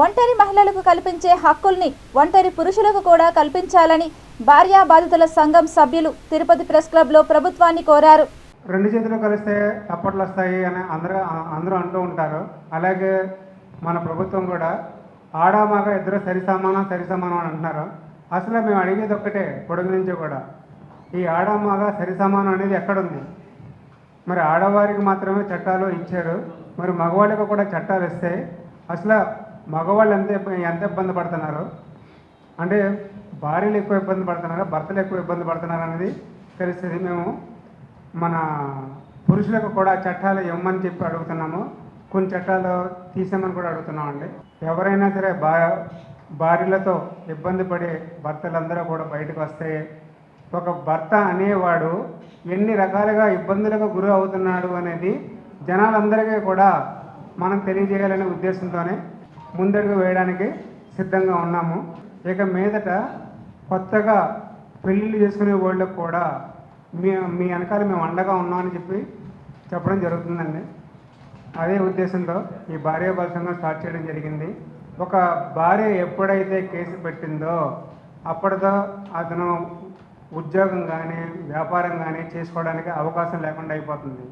ఒంటరి మహిళలకు కల్పించే హక్కుల్ని ఒంటరి పురుషులకు కూడా కల్పించాలని భార్యా బాధితుల సంఘం సభ్యులు తిరుపతి ప్రెస్ క్లబ్లో ప్రభుత్వాన్ని కోరారు. రెండు చేతులు కలిస్తే తప్పట్లు వస్తాయి అని అందరూ అందరూ అంటూ ఉంటారు. అలాగే మన ప్రభుత్వం కూడా ఆడామాగ ఇద్దరు సరి సమానం సరి సమానం అని అంటున్నారు. అసలు మేము అడిగేది ఒక్కటే పొడుగు నుంచి కూడా. ఈ ఆడామాగ సరి సమానం అనేది ఎక్కడుంది? మరి ఆడవారికి మాత్రమే చట్టాలు ఇచ్చారు. మరి మగవాళ్ళకి కూడా చట్టాలు ఇస్తే అసలు మగవాళ్ళు ఎంత ఎంత ఇబ్బంది పడుతున్నారు? అంటే భార్యలు ఎక్కువ ఇబ్బంది పడుతున్నారా? భర్తలు ఎక్కువ ఇబ్బంది పడుతున్నారు అనేది తెలుస్తుంది. మేము మన పురుషులకు కూడా చట్టాలు ఇవ్వమని చెప్పి అడుగుతున్నాము. కొన్ని చట్టాలు తీసామని కూడా అడుగుతున్నామండి. ఎవరైనా సరే భా భార్యలతో ఇబ్బంది పడే భర్తలందరూ కూడా బయటకు వస్తే ఒక భర్త అనేవాడు ఎన్ని రకాలుగా ఇబ్బందులకు గురి అవుతున్నాడు అనేది జనాలందరికీ కూడా మనం తెలియజేయాలనే ఉద్దేశంతోనే ముందడుగు వేయడానికి సిద్ధంగా ఉన్నాము. ఇక మీదట కొత్తగా పెళ్ళిళ్ళు చేసుకునే వాళ్ళకు కూడా మీ మీ వెనకాల మేము అండగా ఉన్నామని చెప్పి చెప్పడం జరుగుతుందండి. అదే ఉద్దేశంతో ఈ భార్య సంఘం స్టార్ట్ చేయడం జరిగింది. ఒక భార్య ఎప్పుడైతే కేసు పెట్టిందో అప్పటితో అతను ఉద్యోగం కానీ వ్యాపారం కానీ చేసుకోవడానికి అవకాశం లేకుండా అయిపోతుంది.